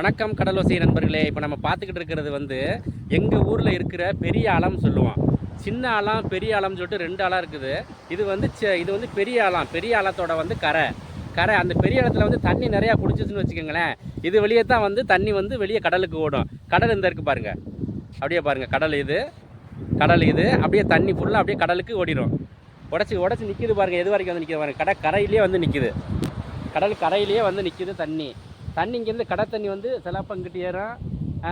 வணக்கம் கடலோசை நண்பர்களே. இப்போ நம்ம பார்த்துக்கிட்டு இருக்கிறது வந்து எங்கள் ஊரில் இருக்கிற பெரிய ஆழம் சொல்லுவோம். சின்ன ஆழம் பெரிய அலம்னு சொல்லிட்டு ரெண்டு அலம் இருக்குது. இது வந்து இது வந்து பெரிய ஆழம் பெரிய ஆழத்தோட வந்து கரை. கரை அந்த பெரிய இடத்துல வந்து தண்ணி நிறையா குடிச்சிச்சுன்னு வச்சுக்கோங்களேன். இது வெளியே தான் வந்து தண்ணி வந்து வெளியே கடலுக்கு ஓடும். கடல் இந்த இருக்கு பாருங்கள் அப்படியே பாருங்கள் கடல் இது கடல் இது. அப்படியே தண்ணி ஃபுல்லாக அப்படியே கடலுக்கு ஓடிடும் உடச்சி உடச்சி நிற்கிது பாருங்கள் எது வரைக்கும் வந்து நிற்கிது பாருங்க. கடை கரையிலேயே வந்து நிற்கிது கடல் கரையிலேயே வந்து நிற்கிது தண்ணி. தண்ணி இங்கேருந்து கடை தண்ணி வந்து சிலப்பங்கிட்டு ஏறும்.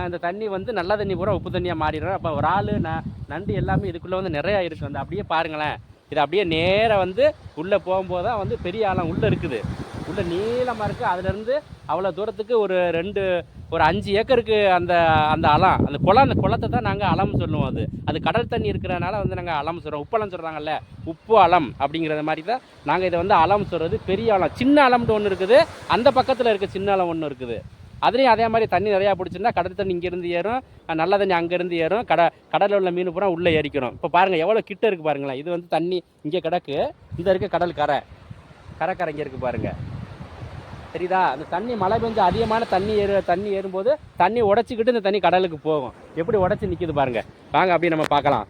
அந்த தண்ணி வந்து நல்ல தண்ணி பூரா உப்பு தண்ணியாக மாறிடும். அப்போ ஒரு ஆள் ந நண்டு எல்லாமே இதுக்குள்ளே வந்து நிறையா இருக்குது அந்த அப்படியே பாருங்களேன். இது அப்படியே நேராக வந்து உள்ளே போகும்போது தான் வந்து பெரிய ஆழம் உள்ளே இருக்குது. உள்ளே நீளமாக இருக்குது அதுலேருந்து அவ்வளோ தூரத்துக்கு ஒரு ரெண்டு ஒரு அஞ்சு ஏக்கருக்கு அந்த அந்த அலம் அந்த குளம் அந்த குளத்தை தான் நாங்கள் அலம் சொல்லுவோம் அது. அது கடல் தண்ணி இருக்கிறனால வந்து நாங்கள் அலம் சொல்கிறோம் உப்பளம் சொல்கிறாங்கல்ல உப்பு அலம் அப்படிங்கிறத மாதிரி தான் நாங்கள் இதை வந்து அலம் சொல்கிறது பெரிய அலம் சின்ன அலம்னு ஒன்று இருக்குது. அந்த பக்கத்தில் இருக்க சின்ன அலம் ஒன்று இருக்குது. அதுலேயும் அதே மாதிரி தண்ணி நிறையா பிடிச்சிருந்தா கடல் தண்ணி இங்கேருந்து ஏறும். நல்ல தண்ணி அங்கேருந்து ஏறும். கட கடலில் உள்ள மீன் பூரா உள்ளே ஏறிக்கணும். இப்போ பாருங்கள் எவ்வளோ கிட்ட இருக்குது பாருங்களேன். இது வந்து தண்ணி இங்கே கிடக்கு. இந்த இருக்க கடல் கரை. கரை கரை இங்கே இருக்குது பாருங்கள் தெரியுதா? அந்த தண்ணி மழை பெஞ்சு அதிகமான தண்ணி ஏறு தண்ணி ஏறும்போது தண்ணி உடச்சிக்கிட்டு இந்த தண்ணி கடலுக்கு போகும். எப்படி உடச்சி நிற்கிது பாருங்கள் வாங்க அப்படியே நம்ம பார்க்கலாம்.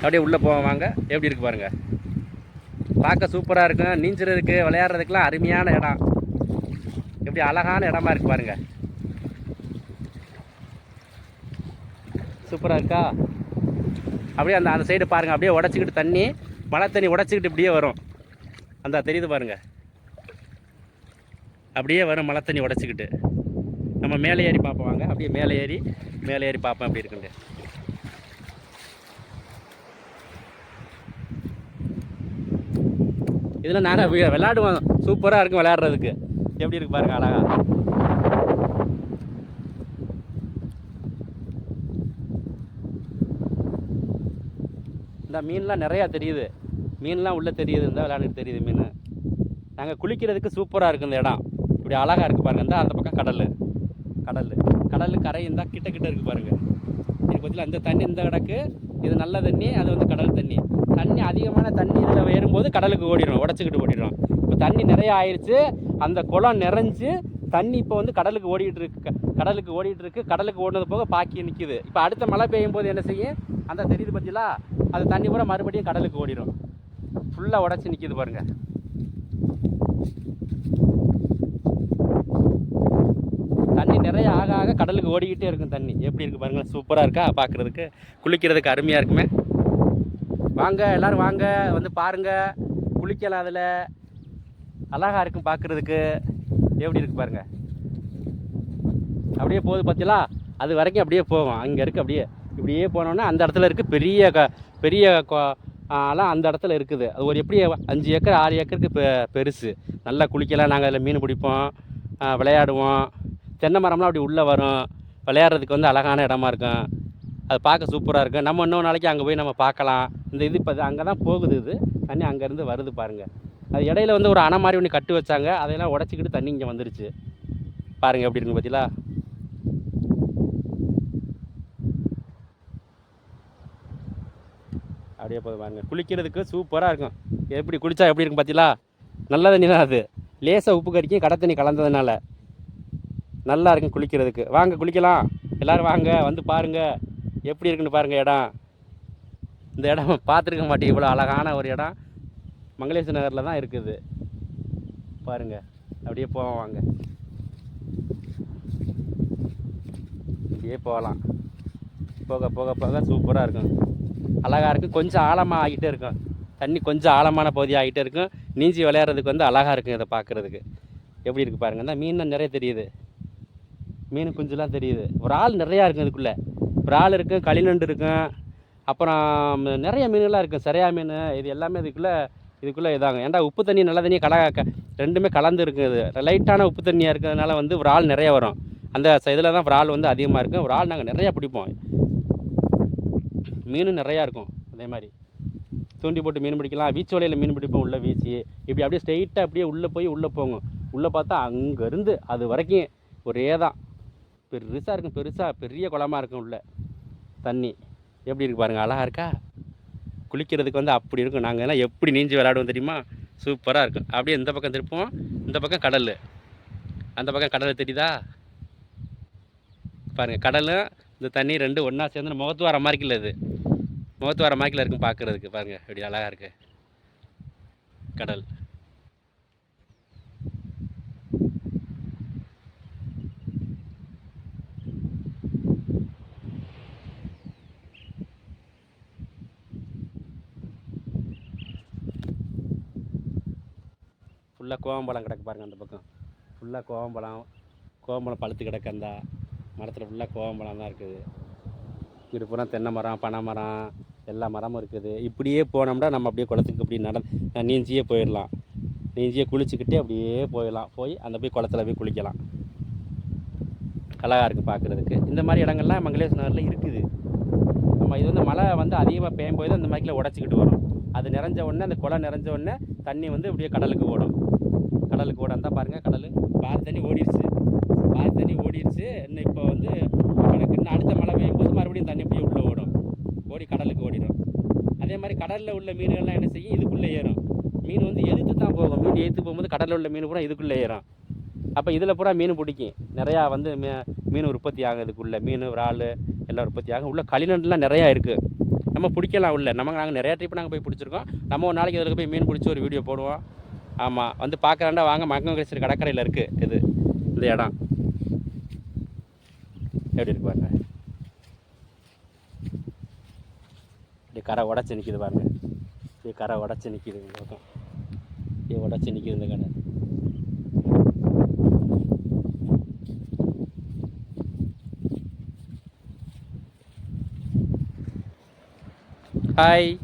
அப்படியே உள்ளே போவோம் வாங்க. எப்படி இருக்குது பாருங்க. பார்க்க சூப்பராக இருக்கும் நீஞ்சுறதுக்கு விளையாடுறதுக்குலாம் அருமையான இடம். எப்படி அழகான இடமா இருக்குது பாருங்க. சூப்பராக இருக்கா? அப்படியே அந்த அந்த சைடு பாருங்கள் அப்படியே உடச்சிக்கிட்டு தண்ணி மழை தண்ணி உடச்சிக்கிட்டு இப்படியே வரும். அந்த தெரியுது பாருங்கள் அப்படியே வரும் மழை தண்ணி உடச்சிக்கிட்டு நம்ம மேலே ஏறி பார்ப்போம் வாங்க. அப்படியே மேலே ஏறி மேலே ஏறி பார்ப்போம் அப்படி இருக்குங்க இதில் நாங்கள் விளையாடுவோம். சூப்பராக இருக்கும் விளையாடுறதுக்கு. எப்படி இருக்கு பாருங்க அழகா. இந்த மீன்லாம் நிறையா தெரியுது. மீன்லாம் உள்ளே தெரியுது இந்த விளையாண்டுட்டு தெரியுது மீன். நாங்கள் குளிக்கிறதுக்கு சூப்பராக இருக்குது இந்த இடம். இப்படி அழகாக இருக்குது பாருங்க. இந்த அந்த பக்கம் கடல். கடல். கடல் கரை இருந்தால் கிட்ட கிட்ட இருக்குது பாருங்கள் இது பற்றியில் அந்த தண்ணி இந்த கிடக்கு. இது நல்ல தண்ணி அது வந்து கடல் தண்ணி. தண்ணி அதிகமான தண்ணி இதில் ஏறும்போது கடலுக்கு ஓடிடும் உடச்சிக்கிட்டு ஓடிடும் இப்போ தண்ணி நிறைய ஆயிடுச்சு அந்த குளம் நிறைஞ்சு தண்ணி இப்போ வந்து கடலுக்கு ஓடிட்டு இருக்கு. க- கடலுக்கு ஓடிட்டு இருக்கு. கடலுக்கு ஓடினது போக பாக்கி நிற்கிது இப்போ அடுத்த மழை பெய்யும் போது என்ன செய்யும்? அந்த தெரியுது பற்றிலா அது தண்ணி பூரா மறுபடியும் கடலுக்கு ஓடிடும் ஃபுல்லாக உடச்சி நிற்கிது பாருங்கள் தண்ணி நிறைய ஆக ஆக கடலுக்கு ஓடிக்கிட்டே இருக்கும் தண்ணி. எப்படி இருக்கு பாருங்களேன் சூப்பராக இருக்கா? பார்க்குறதுக்கு குளிக்கிறதுக்கு அருமையாக இருக்குமே. வாங்க எல்லாரும் வாங்க. வந்து பாருங்க. குளிக்கலாம் அதில். அழகா இருக்கும் பார்க்குறதுக்கு எப்படி இருக்குது பாருங்கள் அப்படியே போகுது பார்த்தீங்களா அது வரைக்கும் அப்படியே போகும் அங்கே இருக்குது அப்படியே. இப்படியே போனோன்னா அந்த இடத்துல இருக்குது பெரிய க பெரிய எல்லாம் அந்த இடத்துல இருக்குது. அது ஒரு எப்படி அஞ்சு ஏக்கர் ஆறு ஏக்கருக்கு பெ பெருசு. நல்லா குளிக்கலாம். நாங்கள் அதில் மீன் பிடிப்போம் விளையாடுவோம். தென்னை மரம்லாம் அப்படி உள்ளே வரும். விளையாடுறதுக்கு வந்து அழகான இடமா இருக்கும். அது பார்க்க சூப்பராக இருக்கும். நம்ம இன்னொரு நாளைக்கு அங்கே போய் நம்ம பார்க்கலாம். இந்த இது இப்போ அங்கே தான் போகுது இது. தண்ணி அங்கேருந்து வருது பாருங்கள் அது இடையில வந்து ஒரு அணை மாதிரி ஒன்று கட்டு வச்சாங்க. அதையெல்லாம் உடச்சிக்கிட்டு தண்ணி இங்கே வந்துருச்சு. பாருங்கள் எப்படி இருக்கு பார்த்தீங்களா அப்படியே போதும் பாருங்க. குளிக்கிறதுக்கு சூப்பராக இருக்கும். எப்படி குளித்தா எப்படி இருக்கும் பார்த்தீங்களா நல்ல தண்ணி தான் அது. லேசாக உப்பு கறிக்கும் கடை தண்ணி கலந்ததுனால. நல்லா இருக்கும் குளிக்கிறதுக்கு. வாங்க குளிக்கலாம். எல்லோரும் வாங்க வந்து பாருங்கள் எப்படி இருக்குன்னு பாருங்கள் இடம். இந்த இடம் பார்த்துருக்க மாட்டேன். இவ்வளோ அழகான ஒரு இடம். மங்களேச நகரில் தான் இருக்குது. பாருங்கள் அப்படியே போவோம் வாங்க. அப்படியே போகலாம் போக போக போக சூப்பராக இருக்கும். அழகாக இருக்கும். கொஞ்சம் ஆழமாக ஆகிட்டே இருக்கும். தண்ணி கொஞ்சம் ஆழமான பகுதி ஆகிட்டே இருக்கும். நீஞ்சி விளையாடுறதுக்கு வந்து அழகாக இருக்கும் இதை பார்க்குறதுக்கு. எப்படி இருக்குது பாருங்க. இந்த மீன் நிறைய தெரியுது. மீன் குஞ்சுலாம் தெரியுது. ஒரு ஆள் நிறையா இருக்கும் இதுக்குள்ளே ஒரு ஆள் இருக்கும் களிநண்டு இருக்கும் அப்புறம் நிறைய மீன்கள்லாம் இருக்கும் சரியா மீன் இது எல்லாமே இதுக்குள்ளே இதுக்குள்ளே இதாகும் ஏன்டா உப்பு தண்ணி நல்ல தண்ணி கல ரெண்டுமே கலந்து இருக்குது லைட்டான உப்பு தண்ணியாக இருக்கிறதுனால வந்து ஒரு ஆள் நிறைய வரும். அந்த இதில் தான் ஒரு ஆள் வந்து அதிகமாக இருக்கும் ஒரு ஆள் நாங்கள் நிறையா பிடிப்போம். மீன் நிறையா இருக்கும். அதே மாதிரி. தூண்டி போட்டு மீன் பிடிக்கலாம். வீச்சு வலையில் மீன் பிடிப்போம் உள்ளே வீச்சு இப்படி அப்படியே ஸ்ட்ரெயிட்டாக அப்படியே உள்ளே போய் உள்ளே போகும். உள்ளே பார்த்தா அங்கேருந்து அது வரைக்கும் ஒரே தான் பெருசாக இருக்கும் பெருசாக பெரிய குளமா இருக்கும் உள்ள. தண்ணி. எப்படி இருக்கு பாருங்கள் அழகா இருக்கா? குளிக்கிறதுக்கு வந்து அப்படி இருக்கும். நாங்கள் எல்லாம் எப்படி நீஞ்சி விளையாடுவோம் தெரியுமா? சூப்பராக இருக்கும். அப்படியே இந்த பக்கம் திருப்போம் இந்த பக்கம் கடல். அந்த பக்கம் கடல் தெரியுதா? பாருங்கள் கடலும் இந்த தண்ணி ரெண்டு ஒன்றா சேர்ந்து முகத்துவார மார்க்கில் இது. முகத்துவார மார்க்கில் இருக்கும் பார்க்குறதுக்கு பாருங்கள் இப்படி அழகாக இருக்குது கடல். ஃபுல்லாக கோவம்பழம் கிடக்கு பாருங்கள் அந்த பக்கம். ஃபுல்லாக கோவம்பழம் கோவம்பழம் பழுத்து கிடக்கு அந்த மரத்தில் ஃபுல்லாக கோவம்பழம் தான் இருக்குது. இது பூரா தென்னை மரம் பனை மரம் எல்லா மரமும் இருக்குது. இப்படியே போனோம்னா நம்ம அப்படியே குளத்துக்கு இப்படி நட நீஞ்சியே போயிடலாம். நீஞ்சியே குளிச்சுக்கிட்டே அப்படியே போயிடலாம். போய் அந்த போய் குளத்துல போய் குளிக்கலாம். அழகாக இருக்குது பார்க்குறதுக்கு இந்த மாதிரி இடங்கள்லாம் மங்களேஷ் நகரில் இருக்குது. நம்ம இது வந்து மழை வந்து அதிகமாக பெய்யும் போது அந்த மாதிரில உடச்சிக்கிட்டு வரும் அது நிறைஞ்ச உடனே அந்த குளம் நிறைஞ்ச உடனே தண்ணி வந்து அப்படியே கடலுக்கு ஓடும். கடலுக்கு ஓடம். தான் பாருங்கள் கடல். பாதி தண்ணி ஓடிடுச்சு பாதி தண்ணி ஓடிடுச்சு இன்னும் இப்போ வந்து எனக்கு இன்னும் அடுத்த மழை பெய்யும் போது மறுபடியும் தண்ணி அப்படியே உள்ளே ஓடும். ஓடி கடலுக்கு ஓடிடும். அதே மாதிரி கடலில் உள்ள மீன்கள்லாம் என்ன செய்யும்? இதுக்குள்ளே ஏறும். மீன் வந்து எதிர்த்து தான் போகும். மீன் எதிர்த்து போகும்போது கடலில் உள்ள மீன் பூரா இதுக்குள்ளே ஏறும். அப்போ இதில் பூரா மீன் பிடிக்கும். நிறையா வந்து மீ- மீன் உற்பத்தி ஆகும் இதுக்குள்ளே மீன் இறால் எல்லாம் உற்பத்தி ஆகும். உள்ள களிநண்டுலாம் நிறையா இருக்குது நம்ம பிடிக்கலாம் உள்ள. நம்ம நாங்கள் நிறையா ட்ரிப் நாங்கள் போய் பிடிச்சிருக்கோம். நம்ம ஒரு நாளைக்கு இதில் போய் மீன் பிடிச்சி ஒரு வீடியோ போடுவோம். ஆமாம் வந்து பார்க்குறாண்டா வாங்க மங்கங்கேஸ்வரி கடற்கரையில் இருக்குது இது. இந்த இடம். எப்படி இருக்கு பாருங்க. இப்படி கரை உடச்சி நிற்கிது பாருங்க. இப்படி கரை உடச்சி நிற்கிது இந்த பக்கம். இப்படி உடச்சி நிற்கிது இந்த கடை. 嗨